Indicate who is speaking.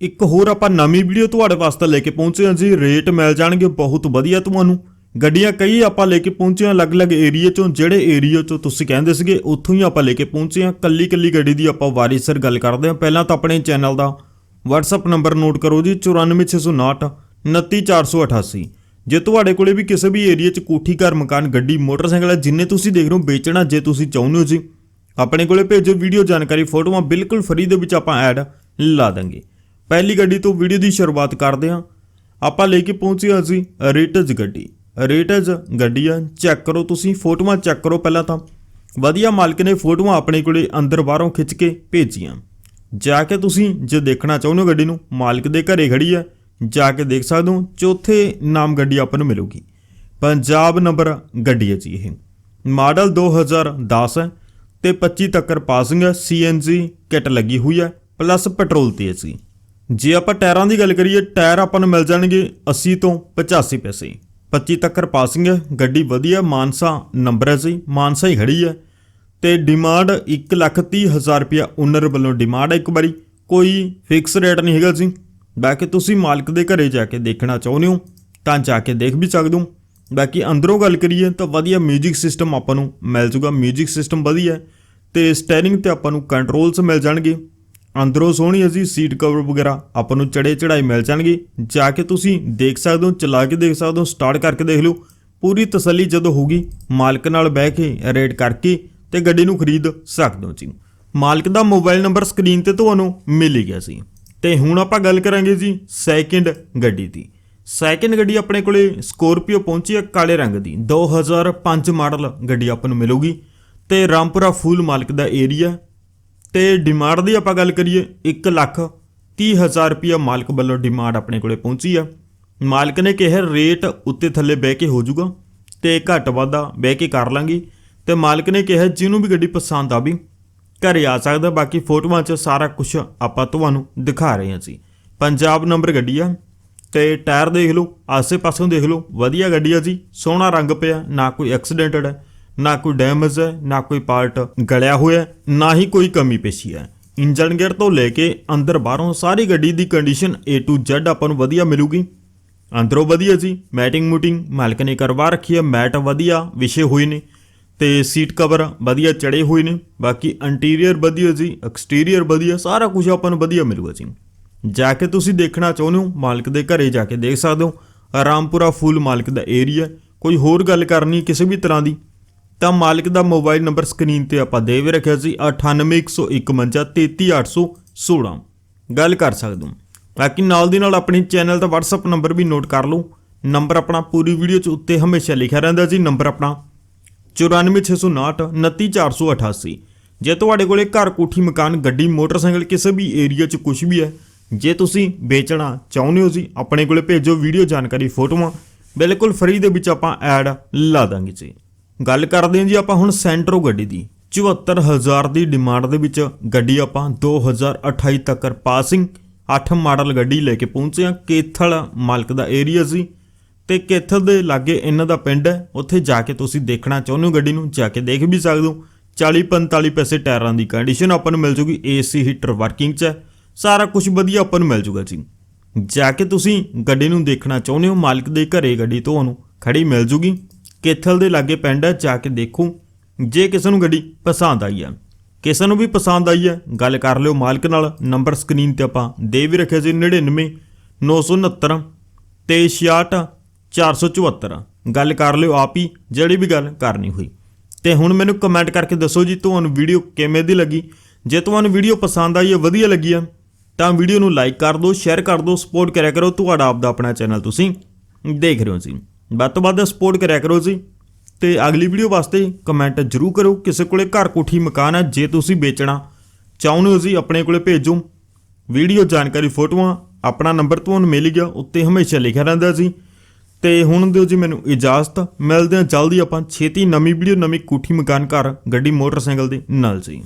Speaker 1: ਇੱਕ ਹੋਰ ਆਪਾਂ ਨਵੀਂ ਵੀਡੀਓ ਤੁਹਾਡੇ ਵਾਸਤੇ ਲੈ ਕੇ ਪਹੁੰਚੇ ਹਾਂ ਜੀ। ਰੇਟ ਮਿਲ ਜਾਣਗੇ ਬਹੁਤ ਵਧੀਆ ਤੁਹਾਨੂੰ। ਗੱਡੀਆਂ ਕਈ ਆਪਾਂ ਲੈ ਕੇ ਪਹੁੰਚੇ ਹਾਂ ਅਲੱਗ-ਅਲੱਗ ਏਰੀਆ ਚੋਂ। ਜਿਹੜੇ ਏਰੀਆ ਚੋਂ ਤੁਸੀਂ ਕਹਿੰਦੇ ਸੀਗੇ, ਉੱਥੋਂ ਹੀ ਆਪਾਂ ਲੈ ਕੇ ਪਹੁੰਚੇ ਹਾਂ। ਕੱਲੀ-ਕੱਲੀ ਗੱਡੀ ਦੀ ਆਪਾਂ ਵਾਰੀ ਸਿਰ ਗੱਲ ਕਰਦੇ ਹਾਂ। ਪਹਿਲਾਂ ਤਾਂ ਆਪਣੇ ਚੈਨਲ ਦਾ WhatsApp ਨੰਬਰ ਨੋਟ ਕਰੋ ਜੀ 94659 29488 ਜੇ ਤੁਹਾਡੇ ਕੋਲੇ ਵੀ ਕਿਸੇ ਵੀ ਏਰੀਆ 'ਚ ਕੋਠੀ ਘਰ ਮਕਾਨ, ਗੱਡੀ, ਮੋਟਰਸਾਈਕਲ ਹੈ, ਜਿੰਨੇ ਤੁਸੀਂ ਦੇਖ ਰਹੇ ਹੋ, ਵੇਚਣਾ ਜੇ ਤੁਸੀਂ ਚਾਹੁੰਦੇ ਹੋ ਜੀ, ਆਪਣੇ ਕੋਲੇ ਭੇਜੋ। ਵੀਡੀਓ ਜਾਣਕਾਰੀ, ਫੋਟੋਆਂ ਬਿਲਕੁਲ ਫਰੀ ਦੇ ਵਿੱਚ ਆਪਾਂ ਐਡ ਲਾ ਦਾਂਗੇ। ਪਹਿਲੀ ਗੱਡੀ ਤੋਂ ਵੀਡੀਓ ਦੀ ਸ਼ੁਰੂਆਤ ਕਰਦੇ ਹਾਂ। ਆਪਾਂ ਲੈ ਕੇ ਪਹੁੰਚੇ ਹਾਂ ਜੀ ਰੇਟਜ ਗੱਡੀ। ਰੇਟਜ ਗੱਡੀ ਆ ਚੈੱਕ ਕਰੋ ਤੁਸੀਂ, ਫੋਟੋਆਂ ਚੈੱਕ ਕਰੋ ਪਹਿਲਾਂ ਤਾਂ। ਵਧੀਆ ਮਾਲਕ ਨੇ ਫੋਟੋਆਂ ਆਪਣੇ ਕੋਲੇ ਅੰਦਰ ਬਾਹਰੋਂ ਖਿੱਚ ਕੇ ਭੇਜੀਆਂ। ਜਾ ਕੇ ਤੁਸੀਂ ਜੇ ਦੇਖਣਾ ਚਾਹੁੰਦੇ ਹੋ ਗੱਡੀ ਨੂੰ, ਮਾਲਕ ਦੇ ਘਰੇ ਖੜੀ ਹੈ, ਜਾ ਕੇ ਦੇਖ ਸਕਦੇ ਹੋ, ਚੌਥੇ ਨਾਮ ਗੱਡੀ ਆਪਾਂ ਨੂੰ ਮਿਲੂਗੀ। ਪੰਜਾਬ ਨੰਬਰ ਗੱਡੀ ਹੈ ਜੀ ਇਹ। ਮਾਡਲ 2010 ਹੈ ਤੇ 25 ਤੱਕਰ ਪਾਸਿੰਗ ਹੈ ਸੀਐਨਜੀ ਕਿੱਟ ਲੱਗੀ ਹੋਈ ਹੈ, ਪਲੱਸ ਪੈਟਰੋਲ ਤੇ ਹੈ ਜੀ ਜੇ ਆਪਾਂ ਟਾਇਰਾਂ ਦੀ ਗੱਲ ਕਰੀਏ ਟਾਇਰ ਆਪਾਂ ਨੂੰ ਮਿਲ ਜਾਣਗੇ 80 ਤੋਂ 85 ਪੈਸੇ 25 ਤੱਕਰ ਪਾਸਿੰਗ ਹੈ ਗੱਡੀ ਵਧੀਆ ਮਾਨਸਾ ਨੰਬਰ ਹੈ ਜੀ ਮਾਨਸਾ ਹੀ ਖੜੀ ਹੈ ਤੇ ਡਿਮਾਂਡ 130000 ਰੁਪਇਆ ਓਨਰ ਵੱਲੋਂ ਡਿਮਾਂਡ ਹੈ ਇੱਕ ਵਾਰੀ ਕੋਈ ਫਿਕਸ ਰੇਟ ਨਹੀਂ ਹੈਗਾ ਜੀ ਬਾਕੀ ਤੁਸੀਂ ਮਾਲਕ ਦੇ ਘਰੇ ਜਾ ਕੇ ਦੇਖਣਾ ਚਾਹੁੰਦੇ ਹੋ ਤਾਂ ਜਾ ਕੇ ਦੇਖ ਵੀ ਸਕਦੇ ਹੋ ਬਾਕੀ ਅੰਦਰੋਂ ਗੱਲ ਕਰੀਏ ਤਾਂ ਵਧੀਆ 뮤직 ਸਿਸਟਮ ਆਪਾਂ ਨੂੰ ਮਿਲ ਜੂਗਾ 뮤직 ਸਿਸਟਮ ਵਧੀਆ ਹੈ ਤੇ ਸਟੀਅਰਿੰਗ ਤੇ ਆਪਾਂ ਨੂੰ ਕੰਟਰੋਲਸ ਮਿਲ ਜਾਣਗੇ ਅੰਦਰੋਂ ਸੋਹਣੀ ਅਸੀਂ ਸੀਟ ਕਵਰ ਵਗੈਰਾ ਆਪਾਂ ਨੂੰ ਚੜੇ ਚੜਾਈ ਮਿਲ ਜਾਣਗੇ। ਜਾ ਕੇ ਤੁਸੀਂ ਦੇਖ ਸਕਦੇ ਹੋ, ਚਲਾ ਕੇ ਦੇਖ ਸਕਦੇ ਹੋ ਸਟਾਰਟ ਕਰਕੇ ਦੇਖ ਲਓ। ਪੂਰੀ ਤਸੱਲੀ ਜਦੋਂ ਹੋਊਗੀ, ਮਾਲਕ ਨਾਲ ਬਹਿ ਕੇ ਰੇਟ ਕਰਕੇ ਤੇ ਗੱਡੀ ਨੂੰ ਖਰੀਦ ਸਕਦੇ ਹੋ ਜੀ। ਮਾਲਕ ਦਾ ਮੋਬਾਈਲ ਨੰਬਰ ਸਕਰੀਨ ਤੇ ਤੁਹਾਨੂੰ ਮਿਲ ਹੀ ਗਿਆ ਸੀ ਤੇ ਹੁਣ ਆਪਾਂ ਗੱਲ ਕਰਾਂਗੇ ਜੀ ਸੈਕਿੰਡ ਗੱਡੀ ਦੀ। ਸੈਕਿੰਡ ਗੱਡੀ ਆਪਣੇ ਕੋਲੇ ਸਕੋਰਪੀਓ ਪਹੁੰਚੀ ਹੈ ਕਾਲੇ ਰੰਗ ਦੀ। 2005 ਮਾਡਲ ਗੱਡੀ ਆਪਾਂ ਨੂੰ ਮਿਲੂਗੀ। ਤੇ ਰਾਮਪੁਰਾ ਫੂਲ ਮਾਲਕ ਦਾ ਏਰੀਆ ਤੇ ਡਿਮਾਂਡ ਦੀ ਆਪਾਂ ਗੱਲ ਕਰੀਏ 1 ਲੱਖ 30 ਹਜ਼ਾਰ ਰੁਪਇਆ ਮਾਲਕ ਵੱਲੋਂ ਡਿਮਾਂਡ ਆਪਣੇ ਕੋਲੇ ਪਹੁੰਚੀ ਆ। ਮਾਲਕ ਨੇ ਕਿਹਾ, ਰੇਟ ਉੱਤੇ ਥੱਲੇ ਬਹਿ ਕੇ ਹੋ ਜਾਊਗਾ ਤੇ ਘੱਟ ਵਾਧਾ ਬਹਿ ਕੇ ਕਰ ਲਾਂਗੇ। ਤੇ ਮਾਲਕ ਨੇ ਕਿਹਾ, ਜਿਹਨੂੰ ਵੀ ਗੱਡੀ ਪਸੰਦ ਆਵੀ ਘਰੇ ਆ ਸਕਦਾ, ਬਾਕੀ ਫੋਟੋਆਂ 'ਚ ਸਾਰਾ ਕੁਝ ਆਪਾਂ ਤੁਹਾਨੂੰ ਦਿਖਾ ਰਹੇ ਹਾਂ ਜੀ। ਪੰਜਾਬ ਨੰਬਰ ਗੱਡੀ ਆ ਤੇ ਟਾਇਰ ਦੇਖ ਲਓ, ਆਸੇ-ਪਾਸੋਂ ਦੇਖ ਲਓ, ਵਧੀਆ ਗੱਡੀ ਆ ਜੀ, ਸੋਹਣਾ ਰੰਗ ਪਿਆ, ਨਾ ਕੋਈ ਐਕਸੀਡੈਂਟਡ ਹੈ ਨਾ ਕੋਈ ਡੈਮੇਜ ਹੈ, ਨਾ ਕੋਈ ਪਾਰਟ ਗਲਿਆ ਹੋਇਆ ਨਾ ਹੀ ਕੋਈ ਕਮੀ ਪੇਸ਼ੀ ਹੈ। ਇੰਜਨ ਗੇਅਰ ਤੋਂ ਲੈ ਕੇ ਅੰਦਰ ਬਾਹਰੋਂ ਸਾਰੀ ਗੱਡੀ ਦੀ ਕੰਡੀਸ਼ਨ A to Z ਆਪਾਂ ਨੂੰ ਵਧੀਆ ਮਿਲੂਗੀ। ਅੰਦਰੋਂ ਵਧੀਆ ਜੀ ਮੈਟਿੰਗ ਮੂਟਿੰਗ ਮਾਲਕ ਨੇ ਕਰਵਾ ਰੱਖੀ ਹੈ ਮੈਟ ਵਧੀਆ, ਵਿਛੇ ਹੋਏ ਨੇ। ਤੇ ਸੀਟ ਕਵਰ ਵਧੀਆ ਚੜੇ ਹੋਏ ਨੇ। ਬਾਕੀ ਇੰਟੀਰੀਅਰ ਵਧੀਆ ਜੀ ਐਕਸਟੀਰੀਅਰ ਵਧੀਆ, ਸਾਰਾ ਕੁਝ ਆਪਾਂ ਨੂੰ ਵਧੀਆ ਮਿਲੂਗਾ ਜੀ। ਜਾ ਕੇ ਤੁਸੀਂ ਦੇਖਣਾ ਚਾਹੁੰਦੇ ਹੋ, ਮਾਲਕ ਦੇ ਘਰੇ ਜਾ ਕੇ ਦੇਖ ਸਕਦੇ ਹੋ। ਆਰਾਮਪੁਰਾ ਫੂਲ ਮਾਲਕ ਦਾ ਏਰੀਆ ਕੋਈ ਹੋਰ ਗੱਲ ਕਰਨੀ ਕਿਸੇ ਵੀ ਤਰ੍ਹਾਂ ਦੀ? ਤਾਂ ਮਾਲਕ ਦਾ ਮੋਬਾਈਲ ਨੰਬਰ ਸਕਰੀਨ ਤੇ ਆਪਾਂ ਦੇ ਵੀ ਰੱਖਿਆ ਸੀ 9815133816 ਗੱਲ ਕਰ ਸਕਦੇ ਹੋ। ਬਾਕੀ ਨਾਲ ਦੀ ਨਾਲ ਆਪਣੀ ਚੈਨਲ ਦਾ WhatsApp ਨੰਬਰ ਵੀ ਨੋਟ ਕਰ ਲਓ। ਨੰਬਰ ਆਪਣਾ ਪੂਰੀ ਵੀਡੀਓ 'ਚ ਉੱਤੇ ਹਮੇਸ਼ਾ ਲਿਖਿਆ ਰਹਿੰਦਾ ਜੀ। ਨੰਬਰ ਆਪਣਾ 9469 29488 ਜੇ ਤੁਹਾਡੇ ਕੋਲੇ ਘਰ ਕੋਠੀ, ਮਕਾਨ, ਗੱਡੀ, ਮੋਟਰਸਾਈਕਲ, ਕਿਸੇ ਵੀ ਏਰੀਆ 'ਚ ਕੁਝ ਵੀ ਹੈ, ਜੇ ਤੁਸੀਂ ਵੇਚਣਾ ਚਾਹੁੰਦੇ ਹੋ ਜੀ, ਆਪਣੇ ਕੋਲੇ ਭੇਜੋ ਵੀਡੀਓ ਜਾਣਕਾਰੀ ਫੋਟੋਆਂ। ਬਿਲਕੁਲ ਫ੍ਰੀ ਦੇ ਵਿੱਚ ਆਪਾਂ ਐਡ ਲਾ ਦਾਂਗੇ ਜੀ। ਗੱਲ ਕਰਦੇ ਹਾਂ ਜੀ ਆਪਾਂ ਹੁਣ ਸੈਂਟਰੋ ਗੱਡੀ ਦੀ। 74000 ਦੀ ਡਿਮਾਂਡ ਦੇ ਵਿੱਚ ਗੱਡੀ ਆਪਾਂ 2028 ਤੱਕ ਪਾਸਿੰਗ 8 ਮਾਡਲ ਗੱਡੀ ਲੈ ਕੇ ਪਹੁੰਚੇ ਹਾਂ। ਕੇਥਲ ਮਾਲਕ ਦਾ ਏਰੀਆ ਸੀ ਤੇ ਕੇਥਲ ਦੇ ਲਾਗੇ ਇਹਨਾਂ ਦਾ ਪਿੰਡ ਹੈ। ਉੱਥੇ ਜਾ ਕੇ ਤੁਸੀਂ ਦੇਖਣਾ ਚਾਹੁੰਦੇ ਹੋ ਗੱਡੀ ਨੂੰ, ਜਾ ਕੇ ਦੇਖ ਵੀ ਸਕਦੇ ਹੋ। 40 45 ਪੈਸੇ ਟਾਇਰਾਂ ਦੀ ਕੰਡੀਸ਼ਨ ਆਪਾਂ ਨੂੰ ਮਿਲ ਜੂਗੀ। ਏਸੀ ਹੀਟਰ ਵਰਕਿੰਗ 'ਚ ਹੈ। ਸਾਰਾ ਕੁਝ ਵਧੀਆ ਆਪਾਂ ਨੂੰ ਮਿਲ ਜੂਗਾ ਜੀ। ਜਾ ਕੇ ਤੁਸੀਂ ਗੱਡੀ ਨੂੰ ਦੇਖਣਾ ਚਾਹੁੰਦੇ ਹੋ। ਮਾਲਕ ਦੇ ਘਰੇ ਗੱਡੀ ਤੁਹਾਨੂੰ ਖੜੀ ਮਿਲ ਜੂਗੀ। ਕੇਥਲ ਦੇ ਲਾਗੇ ਪਿੰਡ ਹੈ ਜਾ ਕੇ ਦੇਖੋ। ਜੇ ਕਿਸੇ ਨੂੰ ਗੱਡੀ ਪਸੰਦ ਆਈ ਹੈ ਕਿਸੇ ਨੂੰ ਵੀ ਪਸੰਦ ਆਈ ਹੈ ਗੱਲ ਕਰ ਲਿਓ ਮਾਲਕ ਨਾਲ। ਨੰਬਰ ਸਕਰੀਨ ਤੇ ਆਪਾਂ ਦੇ ਵੀ ਰੱਖਿਆ ਸੀ 99 969 ਤੇ 66 474 ਗੱਲ ਕਰ ਲਿਓ ਆਪ ਹੀ, ਜਿਹੜੀ ਵੀ ਗੱਲ ਕਰਨੀ ਹੋਈ। ਤੇ ਹੁਣ ਮੈਨੂੰ ਕਮੈਂਟ ਕਰਕੇ ਦੱਸੋ ਜੀ, ਤੁਹਾਨੂੰ ਵੀਡੀਓ ਕਿਵੇਂ ਦੀ ਲੱਗੀ? ਜੇ ਤੁਹਾਨੂੰ ਵੀਡੀਓ ਪਸੰਦ ਆਈ ਹੈ ਵਧੀਆ ਲੱਗੀ ਹੈ ਤਾਂ ਵੀਡੀਓ ਨੂੰ ਲਾਈਕ ਕਰ ਦਿਓ ਸ਼ੇਅਰ ਕਰ ਦਿਓ ਸਪੋਰਟ ਕਰਿਆ ਕਰੋ। ਤੁਹਾਡਾ ਆਪ ਦਾ ਆਪਣਾ ਚੈਨਲ ਤੁਸੀਂ ਦੇਖ ਰਹੇ ਹੋ ਜੀ। ਵੱਧ ਤੋਂ ਵੱਧ ਸਪੋਰਟ ਕਰਿਆ ਕਰੋ ਜੀ। ਤੇ ਅਗਲੀ ਵੀਡੀਓ ਵਾਸਤੇ ਕਮੈਂਟ ਜ਼ਰੂਰ ਕਰੋ ਕਿਸੇ ਕੋਲੇ ਘਰ ਕੋਠੀ ਮਕਾਨ ਹੈ, ਜੇ ਤੁਸੀਂ ਵੇਚਣਾ ਚਾਹੁੰਦੇ ਹੋ ਜੀ, ਆਪਣੇ ਕੋਲੇ ਭੇਜੋ। ਵੀਡੀਓ ਜਾਣਕਾਰੀ ਫੋਟੋਆਂ, ਆਪਣਾ ਨੰਬਰ ਤੁਹਾਨੂੰ ਮਿਲ ਗਿਆ, ਉੱਤੇ ਹਮੇਸ਼ਾ ਲਿਖਿਆ ਰਹਿੰਦਾ ਜੀ। ਤੇ ਹੁਣ ਦਿਓ ਜੀ ਮੈਨੂੰ ਇਜਾਜ਼ਤ। ਮਿਲਦੇ ਹਾਂ ਜਲਦੀ ਆਪਾਂ। ਛੇਤੀ ਨਵੀਂ ਵੀਡੀਓ ਨਵੀਂ ਕੋਠੀ ਮਕਾਨ ਘਰ, ਗੱਡੀ ਮੋਟਰਸਾਈਕਲ ਦੇ ਨਾਲ ਜੀ।